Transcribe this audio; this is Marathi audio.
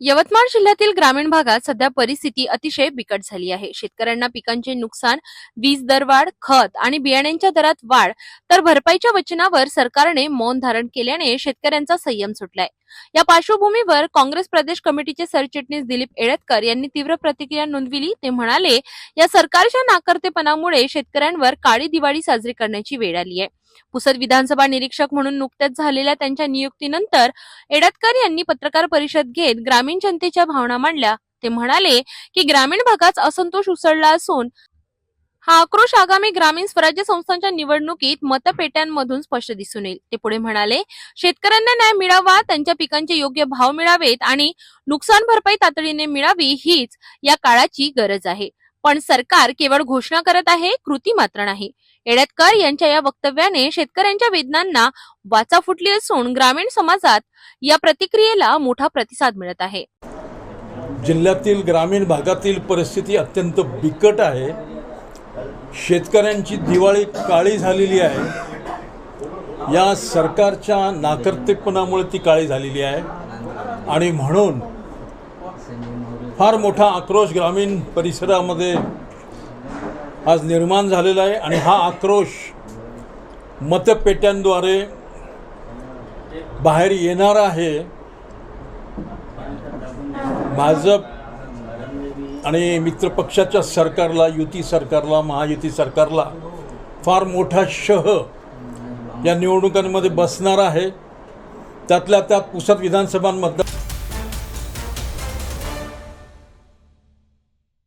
यवतमाळ जिल्ह्यातील ग्रामीण भागात सध्या परिस्थिती अतिशय बिकट झाली आहे. शेतकऱ्यांना पिकांचे नुकसान वीज दरवाढ खत आणि बियाण्यांच्या दरात वाढ तर भरपाईच्या वचनावर सरकारने मौन धारण केल्याने शेतकऱ्यांचा संयम सुटलाय. या पार्श्वभूमीवर काँग्रेस प्रदेश कमिटीचे सरचिटणीस दिलीप एळतकर यांनी तीव्र प्रतिक्रिया नोंदविली. ते म्हणाले या सरकारच्या नाकर्तेपणामुळे शेतकऱ्यांवर काळी दिवाळी साजरी करण्याची वेळ आली आहे. पुसद विधानसभा निरीक्षक म्हणून नुकत्याच झालेल्या त्यांच्या नियुक्तीनंतर एडतकर यांनी पत्रकार परिषद घेत ग्रामीण जनतेच्या भावना मांडल्या. ते म्हणाले की ग्रामीण भागात असंतोष उसळला असून हा आक्रोश आगामी ग्रामीण स्वराज्य संस्थांच्या निवडणुकीत मतपेट्यांमधून स्पष्ट दिसून येईल. ते पुढे म्हणाले शेतकऱ्यांना न्याय मिळावा त्यांच्या पिकांचे योग्य भाव मिळावेत आणि नुकसान भरपाई तातडीने मिळावी हीच या काळाची गरज आहे. पण सरकार केवळ घोषणा करत आहे कृती मात्र नाही. एडतकर यांच्या या वक्तव्याने शेतकऱ्यांच्या वेदनांना वाचा फुटली असून ग्रामीण समाजात या प्रतिक्रियेला मोठा प्रतिसाद मिळत आहे. जिल्ह्यातील ग्रामीण भागातील परिस्थिती अत्यंत बिकट आहे. शेतकऱ्यांची दिवाळी काळी झालेली आहे. या सरकारच्या नाकर्तेपणामुळे ती काळी झालेली आहे. आणि म्हणून फार मोठा आक्रोश ग्रामीण परिसरामध्ये आज निर्माण झालेला आहे. आणि हा आक्रोश मतपेट्यांद्वारे बाहेर येणार आहे. भाजप आणि मित्रपक्षाच्या सरकारला युती सरकारला महायुती सरकारला फार मोठा शह या निवडणुकांमध्ये बसणार आहे. त्यातल्या त्यात पुसद विधानसभा मतदार